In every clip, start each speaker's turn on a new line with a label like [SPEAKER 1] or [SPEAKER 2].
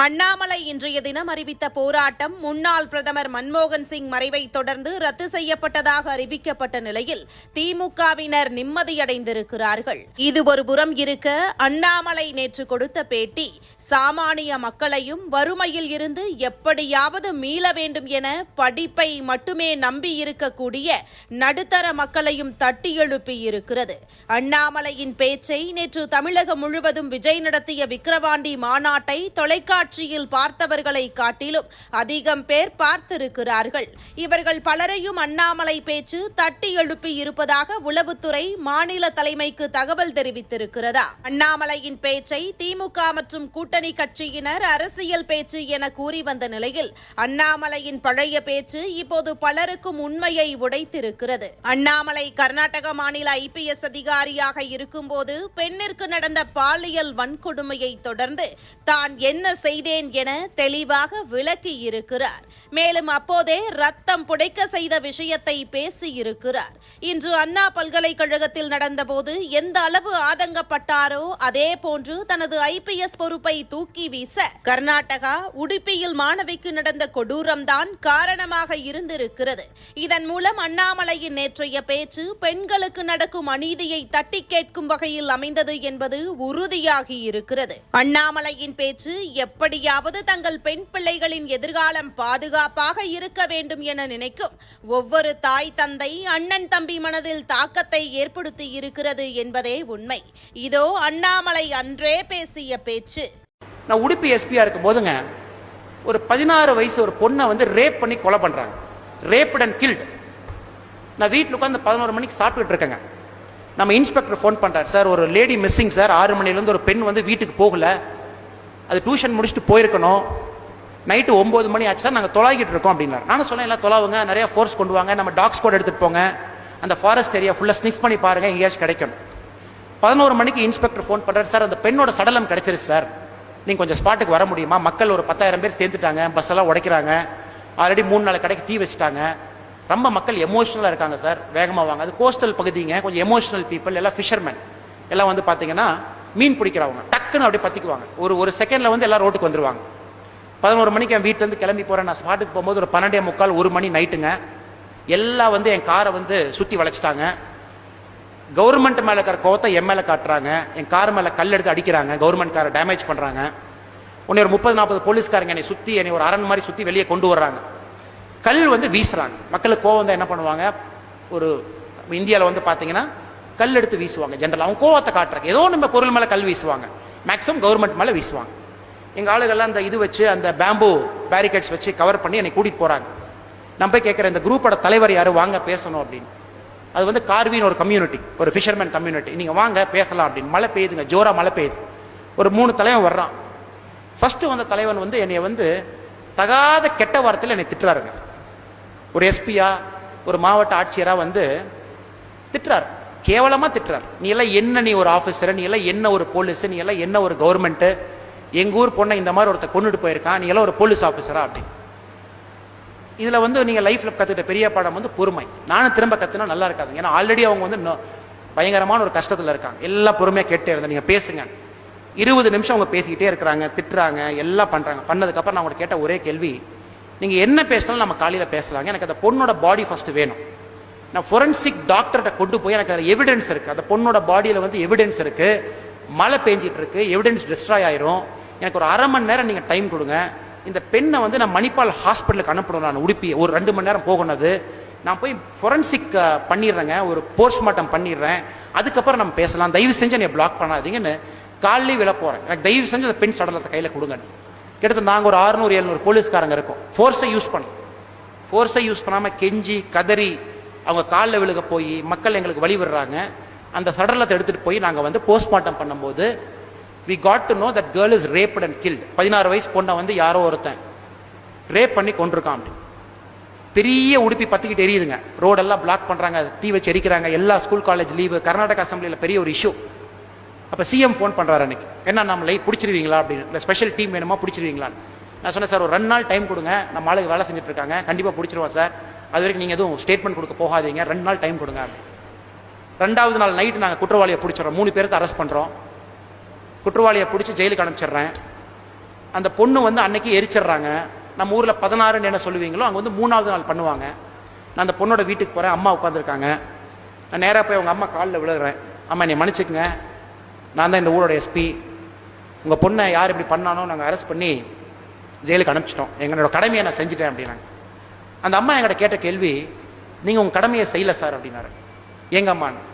[SPEAKER 1] அண்ணாமலை இன்றைய தினம் அறிவித்த போராட்டம் முன்னாள் பிரதமர் மன்மோகன் சிங் மறைவை தொடர்ந்து ரத்து செய்யப்பட்டதாக அறிவிக்கப்பட்ட நிலையில் திமுகவினர் நிம்மதியடைந்திருக்கிறார்கள். இது ஒரு புறம் இருக்க அண்ணாமலை நேற்று கொடுத்த பேட்டி சாமானிய மக்களையும் வறுமையில் இருந்து எப்படியாவது மீள வேண்டும் என படிப்பை மட்டுமே நம்பி இருக்கக்கூடிய நடுத்தர மக்களையும் தட்டி அண்ணாமலையின் பேச்சை நேற்று தமிழகம் முழுவதும் விஜய் நடத்திய விக்கிரவாண்டி மாநாட்டை தொலைக்காட்சி தொலைக்காட்சியில் பார்த்தவர்களை காட்டிலும் அதிகம் பேர் பார்த்திருக்கிறார்கள். இவர்கள் பலரையும் அண்ணாமலை பேச்சு தட்டி எழுப்பி இருப்பதாக உளவுத்துறை மாநில தலைமைக்கு தகவல் தெரிவித்திருக்கிறதா? அண்ணாமலையின் பேச்சை திமுக மற்றும் கூட்டணி கட்சியினர் அரசியல் பேச்சு என கூறி வந்த நிலையில் அண்ணாமலையின் பழைய பேச்சு இப்போது பலருக்கும் உண்மையை உடைத்திருக்கிறது. அண்ணாமலை கர்நாடக மாநில ஐபிஎஸ் அதிகாரியாக இருக்கும்போது பெண்ணிற்கு நடந்த பாலியல் வன்கொடுமையை தொடர்ந்து தான் என்ன செய்தேன் என தெளிவாக விளக்கி இருக்கிறார் மேலும் அப்போதே ரத்தம் புடைக்க செய்த விஷயத்தை பேசி இருக்கிறார் இன்று அண்ணா பல்கலைக்கழகத்தில் நடந்தபோது எந்த அளவு ஆதங்கப்பட்டாரோ அதே போன்று தனது ஐபிஎஸ் பொறுப்பை தூக்கி வீச கர்நாடகா உடுப்பியில் மாணவிக்கு நடந்த கொடூரம்தான் காரணமாக இருந்திருக்கிறது. இதன் மூலம் அண்ணாமலையின் நேற்றைய பேச்சு பெண்களுக்கு நடக்கும் அநீதியை தட்டி கேட்கும் வகையில் அமைந்தது என்பது உறுதியாகி இருக்கிறது அண்ணாமலையின் பேச்சு எப்படி எப்படியாவது தங்கள் பெண் பிள்ளைகளின் எதிர்காலம் பாதுகாப்பாக இருக்க வேண்டும் என நினைக்கும் ஒவ்வொரு தாய் தந்தை அண்ணன் தம்பி மனதில் தாக்கத்தை ஏற்படுத்தி இருக்கிறது என்பதே உண்மை. இதோ அண்ணாமலை அன்றே பேசிய பேச்சு.
[SPEAKER 2] நான் உடுப்பி எஸ்பியா இருக்கும் போதுங்க ஒரு பதினாறு வயசு ஒரு பொண்ணை வந்து ரேப் பண்ணி கொலை பண்றாங்க. ரேப்ட் அண்ட் கில்டு நான் வீட்டில் உட்காந்து பதினோரு மணிக்கு சாப்பிட்டுட்டு இருக்கேங்க. நம்ம இன்ஸ்பெக்டர் ஃபோன் பண்ணுறாரு சார் ஒரு லேடி மிஸ்ஸிங் சார். ஆறு மணிலேருந்து ஒரு பெண் வந்து வீட்டுக்கு போகலை. அது டியூஷன் முடிச்சுட்டு போயிருக்கணும். நைட்டு ஒம்பது மணி ஆச்சு தான் நாங்கள் தொலாகிட்டு இருக்கோம் அப்படின்னாரு. நானும் சொன்னேன் எல்லாம் தொலாவுங்க. நிறைய ஃபோர்ஸ் கொண்டு வாங்க. நம்ம டாக்ஸ் கோட் எடுத்துட்டு போங்க. அந்த ஃபாரஸ்ட் ஏரியா ஃபுல்லாக ஸ்னிஃப் பண்ணி பாருங்கள் எங்கேயாச்சும் கிடைக்கும். பதினோரு மணிக்கு இன்ஸ்பெக்டர் ஃபோன் பண்ணுறாரு சார் அந்த பெண்ணோட சடலம் கிடைச்சிருச்சு சார். நீங்கள் கொஞ்சம் ஸ்பாட்டுக்கு வர முடியுமா? மக்கள் ஒரு பத்தாயிரம் பேர் சேர்ந்துட்டாங்க. பஸ் எல்லாம் உடைக்கிறாங்க. ஆல்ரெடி மூணு நாள் கடைக்கு தீ வச்சுட்டாங்க. ரொம்ப மக்கள் எமோஷனலாக இருக்காங்க சார். வேகமாக வாங்க. அது கோஸ்டல் பகுதிங்க. கொஞ்சம் எமோஷனல் பீப்புள் எல்லாம் ஃபிஷர்மேன் எல்லாம் வந்து பார்த்தீங்கன்னா மீன் பிடிக்கிறவங்க டக்குன்னு அப்படியே பற்றிக்குவாங்க ஒரு ஒரு செகண்டில் வந்து எல்லாம் ரோட்டுக்கு வந்துருவாங்க. பதினோரு மணிக்கு என் வீட்டிலேருந்து கிளம்பி போகிறேன் நான் ஸ்பாட்டுக்கு போகும்போது ஒரு பன்னெண்டே முக்கால் ஒரு மணி நைட்டுங்க எல்லாம் வந்து என் காரை வந்து சுற்றி வளைச்சிட்டாங்க. கவர்மெண்ட் மேல இருக்கிற கோவத்தை என் காட்டுறாங்க. என் கார் மேல கல் எடுத்து அடிக்கிறாங்க. கவர்மெண்ட் காரை டேமேஜ் பண்றாங்க. உன்னை ஒரு முப்பது நாற்பது போலீஸ்காரங்க என்னை சுத்தி என்னை ஒரு அரண் மாதிரி சுத்தி வெளியே கொண்டு வர்றாங்க. கல் வந்து வீசுறாங்க. மக்களுக்கு கோவம் தான் என்ன பண்ணுவாங்க? ஒரு இந்தியாவில் வந்து பார்த்தீங்கன்னா கல் எடுத்து வீசுவாங்க. ஜென்ரல் அவங்க கோவத்தை காட்டுறாங்க ஏதோ நம்ம பொருள் மேலே கல் வீசுவாங்க. மேக்ஸிமம் கவர்மெண்ட் மேலே வீசுவாங்க. எங்கள் ஆளுகள்லாம் அந்த இது வச்சு அந்த பேம்பு பேரிகேட்ஸ் வச்சு கவர் பண்ணி என்னை கூட்டிகிட்டு போகிறாங்க நான் போய் கேட்குற இந்த குரூப்போட தலைவர் யாரும் வாங்க பேசணும் அப்படின்னு. அது வந்து கார்வின் ஒரு கம்யூனிட்டி ஒரு ஃபிஷர்மேன் கம்யூனிட்டி நீங்கள் வாங்க பேசலாம் அப்படின்னு. மழை பெய்யுதுங்க ஜோராக மழை பெய்யுது. ஒரு மூணு தலைவன் வர்றான். ஃபர்ஸ்ட் வந்த தலைவன் வந்து என்னை வந்து தகாத கெட்ட வார்த்தையில் என்னை திட்டுறாருங்க. ஒரு எஸ்பியா ஒரு மாவட்ட ஆட்சியராக வந்து திட்டுறாரு. கேவலமாக திட்டுறாரு. நீ எல்லாம் என்ன நீ ஒரு ஆஃபீஸர் நீ எல்லாம் என்ன ஒரு போலீஸ் நீ எல்லாம் என்ன ஒரு கவர்மெண்ட்டு எங்கள் ஊர் பொண்ணை இந்த மாதிரி ஒருத்தர் கொண்டுட்டு போயிருக்கான். நீ எல்லாம் ஒரு போலீஸ் ஆஃபீஸரா அப்படின்னு. இதில் வந்து நீங்கள் லைஃப்பில் கற்றுக்கிட்ட பெரிய பாடம் வந்து பொறுமை. நானும் திரும்ப கற்றுனா நல்லா இருக்காது. ஏன்னா ஆல்ரெடி அவங்க வந்து பயங்கரமான ஒரு கஷ்டத்தில் இருக்காங்க. எல்லாம் பொறுமையாக கேட்டே இருந்தேன் நீங்கள் பேசுங்க. இருபது நிமிஷம் அவங்க பேசிக்கிட்டே இருக்கிறாங்க திட்டுறாங்க எல்லாம் பண்ணுறாங்க பண்ணதுக்கப்புறம் நான் அவங்க கேட்ட ஒரே கேள்வி நீங்கள் என்ன பேசினாலும் நம்ம காலையில் பேசலாங்க. எனக்கு அந்த பொண்ணோட பாடி ஃபஸ்ட்டு வேணும். நான் ஃபொரன்சிக் டாக்டர்கிட்ட கொண்டு போய் எனக்கு அதில் எவிடன்ஸ் இருக்குது அந்த பொண்ணோட பாடியில் வந்து எவிடன்ஸ் இருக்குது மழை பெஞ்சிட்டு இருக்கு. எவிடன்ஸ் டிஸ்ட்ராய் ஆயிரும். எனக்கு ஒரு அரை மணி நேரம் நீங்கள் டைம் கொடுங்க. இந்த பெண்ணை வந்து நான் மணிப்பால் ஹாஸ்பிட்டலுக்கு அனுப்பணும். நான் உடுப்பி ஒரு ரெண்டு மணி நேரம் போகணும் அது. நான் போய் ஃபொரன்சிக் பண்ணிடுறேங்க. ஒரு போஸ்ட்மார்ட்டம் பண்ணிடுறேன். அதுக்கப்புறம் நம்ம பேசலாம். தயவு செஞ்சு என்னை பிளாக் பண்ணாதீங்கன்னு காலையிலே விழ போகிறேன் எனக்கு தயவு செஞ்சு அந்த பெண் சடலத்தை கையில் கொடுங்க. கிட்டத்தட்ட நாங்கள் ஒரு அறுநூறு எழுநூறு போலீஸ்காரங்க இருக்கோம். ஃபோர்ஸை யூஸ் பண்ணோம். ஃபோர்ஸை யூஸ் பண்ணாமல் கெஞ்சி கதறி அவங்க காலில் விழுக போய் மக்கள் எங்களுக்கு வழி விடுறாங்க. அந்த சடலத்தை எடுத்துகிட்டு போய் நாங்கள் வந்து போஸ்ட்மார்ட்டம் பண்ணும்போது we got to know that girl is raped and killed பதினாறு வயசு பொண்ணை வந்து யாரோ ஒருத்தன் ரேப் பண்ணி கொண்டிருக்கான் அப்படி. பெரிய உடுப்பி பற்றிக்கிட்டு எரியுதுங்க. ரோடெல்லாம் பிளாக் பண்ணுறாங்க தீ வச்சு எரிக்கிறாங்க. எல்லா ஸ்கூல் காலேஜ் லீவு கர்நாடகா அசம்பிளியில் பெரிய ஒரு இஷ்யூ அப்போ சிஎம் ஃபோன் பண்ணுறாரு அன்னைக்கு. என்ன நம்மளை பிடிச்சிருவீங்களா? அப்படின்னு. இல்லை ஸ்பெஷல் டீம் வேணுமா? பிடிச்சிருவீங்களான்னு. நான் சொன்னேன் சார் ஒரு ரெண்டு நாள் டைம் கொடுங்க. நம்ம ஆளுக்கு வேலை செஞ்சுட்டு இருக்காங்க. கண்டிப்பாக பிடிச்சிருவோம் சார். அது வரைக்கும் நீங்கள் எதுவும் ஸ்டேட்மெண்ட் கொடுக்க போகாதீங்க. ரெண்டு நாள் டைம் கொடுங்க ரெண்டாவது நாள் நைட்டு நாங்கள் குற்றவாளியை பிடிச்சிடறோம். மூணு பேருக்கு அரெஸ்ட் பண்ணுறோம் குற்றவாளியை பிடிச்சி ஜெயிலுக்கு அனுப்பிச்சிடுறேன். அந்த பொண்ணு வந்து அன்னைக்கு எரிச்சிடுறாங்க. நம்ம ஊரில் பதினாறுன்னு என்ன சொல்லுவீங்களோ அங்கே வந்து மூணாவது நாள் பண்ணுவாங்க. நான் அந்த பொண்ணோட வீட்டுக்கு போகிறேன் அம்மா உட்காந்துருக்காங்க நான் நேராக போய் அவங்க அம்மா காலில் விழுகிறேன். அம்மா என்னை மன்னிச்சுக்குங்க. நான் தான் இந்த ஊரோட எஸ்பி உங்கள் பொண்ணை யார் இப்படி பண்ணானோ நாங்கள் அரெஸ்ட் பண்ணி ஜெயிலுக்கு அனுப்பிச்சிட்டோம். எங்களோட கடமையை நான் செஞ்சுட்டேன் அப்படின்னாங்க. அந்த அம்மா என்கிட்ட கேட்ட கேள்வி நீங்கள் உங்கள் கடமையை செய்யல சார் அப்படின்னாரு. எங்கள் அம்மான்னு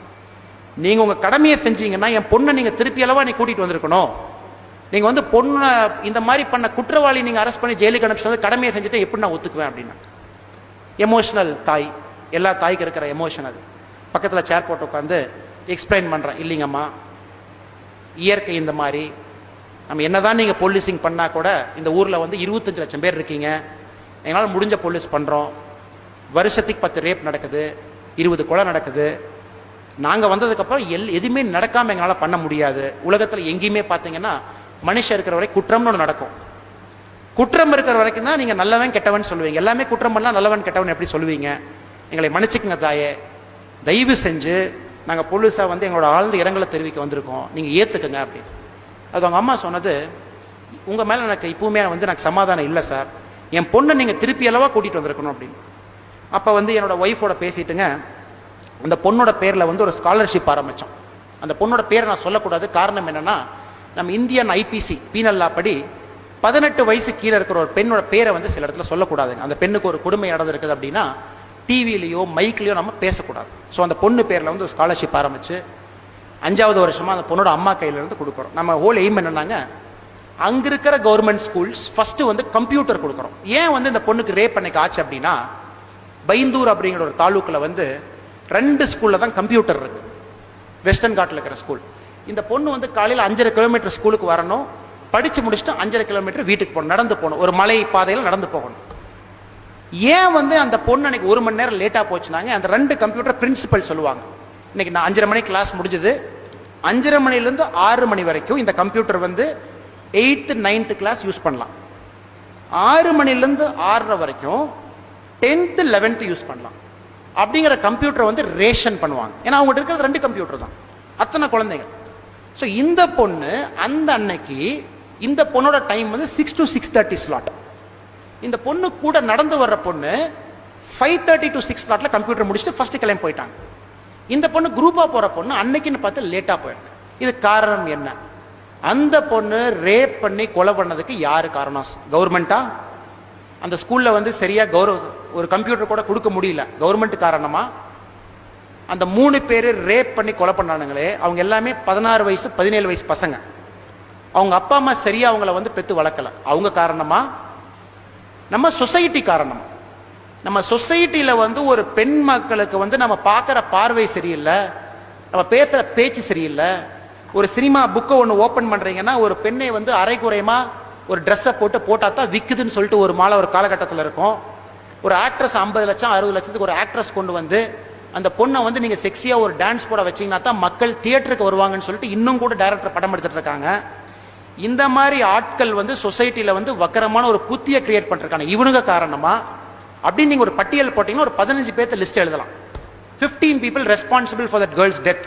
[SPEAKER 2] நீங்கள் உங்கள் கடமையை செஞ்சீங்கன்னா என் பொண்ணை நீங்கள் திருப்பி அளவாக நீ கூட்டிகிட்டு வந்திருக்கணும். நீங்கள் வந்து பொண்ணை இந்த மாதிரி பண்ண குற்றவாளி நீங்கள் அரெஸ்ட் பண்ணி ஜெயிலுக்கு அனுப்பிச்சது கடமையை செஞ்சுட்டு எப்படி நான் ஒத்துக்குவேன் அப்படின்னா எமோஷனல் தாய் எல்லா தாய்க்கு இருக்கிற எமோஷன் அது. சேர் போட்டு உட்காந்து எக்ஸ்பிளைன் பண்ணுறேன் இல்லைங்கம்மா இயற்கை இந்த மாதிரி. நம்ம என்னதான் நீங்கள் போலீசிங் பண்ணால் கூட இந்த ஊரில் வந்து இருபத்தஞ்சு லட்சம் பேர் இருக்கீங்க. எங்களால் முடிஞ்ச போலீஸ் பண்ணுறோம் வருஷத்துக்கு பத்து ரேப் நடக்குது இருபது கொலை நடக்குது. நாங்கள் வந்ததுக்கப்புறம் எல் எதுவுமே நடக்காமல் எங்களால் பண்ண முடியாது. உலகத்தில் எங்கேயுமே பார்த்தீங்கன்னா மனுஷன் இருக்கிற வரை குற்றம்னு ஒன்று நடக்கும். குற்றம் இருக்கிற வரைக்கும் தான் நீங்கள் நல்லவன் கெட்டவன் சொல்லுவீங்க. எல்லாமே குற்றம் பண்ணலாம் நல்லவன் கெட்டவன் எப்படி சொல்லுவீங்க? எங்களை மன்னிச்சுக்குங்க தாயே. தயவு செஞ்சு நாங்கள் போலீஸாக வந்து எங்களோட ஆழ்ந்த இரங்கலை தெரிவிக்க வந்திருக்கோம். நீங்கள் ஏற்றுக்குங்க அப்படின்னு. அது அவங்க அம்மா சொன்னது உங்கள் மேலே எனக்கு இப்போவுமே வந்து எனக்கு சமாதானம் இல்லை சார். என் பொண்ணை நீங்கள் திருப்பி அளவாக கூட்டிகிட்டு வந்திருக்கணும் அப்படின்னு. அப்போ வந்து என்னோடய ஒய்ஃபோட பேசிட்டுங்க அந்த பொண்ணோட பேரில் வந்து ஒரு ஸ்காலர்ஷிப் ஆரம்பித்தோம் அந்த பொண்ணோட பேரை நான் சொல்லக்கூடாது. காரணம் என்னென்னா நம்ம இந்தியன் ஐபிசி பீனல் லா படி பதினெட்டு வயசு கீழே இருக்கிற ஒரு பெண்ணோட பேரை வந்து சில இடத்துல சொல்லக்கூடாதுங்க. அந்த பெண்ணுக்கு ஒரு கொடுமை நடந்திருக்குது அப்படின்னா டிவிலையோ மைக்லேயோ நம்ம பேசக்கூடாது. ஸோ அந்த பொண்ணு பேரில் வந்து ஒரு ஸ்காலர்ஷிப் ஆரம்பித்து அஞ்சாவது வருஷமாக அந்த பொண்ணோட அம்மா கையிலேருந்து கொடுக்குறோம். நம்ம ஹோல் எய்ம் என்னென்னாங்க அங்கே இருக்கிற கவர்மெண்ட் ஸ்கூல்ஸ் ஃபஸ்ட்டு வந்து கம்ப்யூட்டர் கொடுக்குறோம் ஏன் வந்து இந்த பொண்ணுக்கு ரேப் பண்ணிக்க ஆச்சு அப்படின்னா பைந்தூர் அப்படிங்கிற ஒரு தாலுக்கில் வந்து ரெண்டு ஸ்கூலில் தான் கம்ப்யூட்டர் இருக்கு. வெஸ்டர்ன் காட்டில் இருக்கிற ஸ்கூல் இந்த பொண்ணு வந்து காலையில் அஞ்சரை கிலோமீட்டர் ஸ்கூலுக்கு வரணும். படித்து முடிச்சுட்டு அஞ்சரை கிலோமீட்டர் வீட்டுக்கு போகணும். நடந்து போகணும். ஒரு மலை பாதையில் நடந்து போகணும். ஏன் வந்து அந்த பொண்ணு அன்னைக்கு ஒரு மணி நேரம் லேட்டாக போச்சுனாங்க? அந்த ரெண்டு கம்ப்யூட்டர் பிரின்சிபல் சொல்லுவாங்க. இன்னைக்கு நான் அஞ்சரை மணி கிளாஸ் முடிஞ்சது. அஞ்சரை மணிலேருந்து ஆறு மணி வரைக்கும் இந்த கம்ப்யூட்டர் வந்து எயித்து நைன்த்து கிளாஸ் யூஸ் பண்ணலாம். ஆறு மணிலேருந்து ஆறரை வரைக்கும் டென்த்து லெவன்த்து யூஸ் பண்ணலாம். அப்படிங்கிற கம்ப்யூட்டரை வந்து ரேஷன் பண்ணுவாங்க. ஏன்னா அவங்ககிட்ட இருக்கிறது ரெண்டு கம்ப்யூட்டர் தான். அத்தனை குழந்தைங்க ஸோ இந்த பொண்ணு அந்த அன்னைக்கு இந்த பொண்ணோட டைம் வந்து six to six thirty slot இந்த பொண்ணு கூட நடந்து வர்ற பொண்ணு ஃபைவ் தேர்ட்டி டு சிக்ஸ் ஸ்லாட்டில் கம்ப்யூட்டர் முடிச்சுட்டு ஃபஸ்ட்டு கிளம்பி போயிட்டாங்க. இந்த பொண்ணு குரூப்பாக போகிற பொண்ணு அன்னைக்குன்னு பார்த்து லேட்டாக போயிருக்கு. இது காரணம் என்ன? அந்த பொண்ணு ரேப் பண்ணி கொலை பண்ணதுக்கு யார் காரணம்? கவர்மெண்டா அந்த ஸ்கூலில் வந்து சரியாக கௌரவ ஒரு கம்ப்யூட்டர் கூட கொடுக்க முடியல. கவர்மெண்ட் காரணமாக அந்த மூணு பேர் ரேப் பண்ணி கொலை பண்ணானுங்களே அவங்க எல்லாமே பதினாறு வயசு பதினேழு வயசு பசங்க. அவங்க அப்பா அம்மா சரியாக அவங்கள வந்து பெற்று வளர்க்கல. அவங்க காரணமாக நம்ம சொசைட்டி காரணம். நம்ம சொசைட்டியில் வந்து ஒரு பெண் மக்களுக்கு வந்து நம்ம பார்க்குற பார்வை சரியில்லை. நம்ம பேசுகிற பேச்சு சரியில்லை. ஒரு சினிமா புக்கை ஒன்று ஓப்பன் பண்ணுறீங்கன்னா ஒரு பெண்ணை வந்து அரைக்குறையமாக ஒரு ட்ரெஸ்ஸை போட்டு போட்டால் தான் விற்குதுன்னு சொல்லிட்டு ஒரு மாலை ஒரு காலகட்டத்தில் இருக்கும். ஒரு ஆக்ட்ரஸ் ஐம்பது லட்சம் அறுபது லட்சத்துக்கு ஒரு ஆக்ட்ரஸ் கொண்டு வந்து அந்த பொண்ணை வந்து நீங்கள் செக்ஸியாக ஒரு டான்ஸ் போட வச்சீங்கன்னா தான் மக்கள் தியேட்டருக்கு வருவாங்கன்னு சொல்லிட்டு இன்னும் கூட டேரக்டர் படம் எடுத்துகிட்டு இருக்காங்க. இந்த மாதிரி ஆட்கள் வந்து சொசைட்டியில் வந்து வக்கரமான ஒரு புத்தியை கிரியேட் பண்ணிருக்காங்க. இவனுங்க காரணமாக அப்படின்னு நீங்கள் ஒரு பட்டியல் போட்டிங்கன்னா ஒரு பதினஞ்சு பேர்த்த லிஸ்ட் எழுதலாம். Fifteen people responsible for that girl's death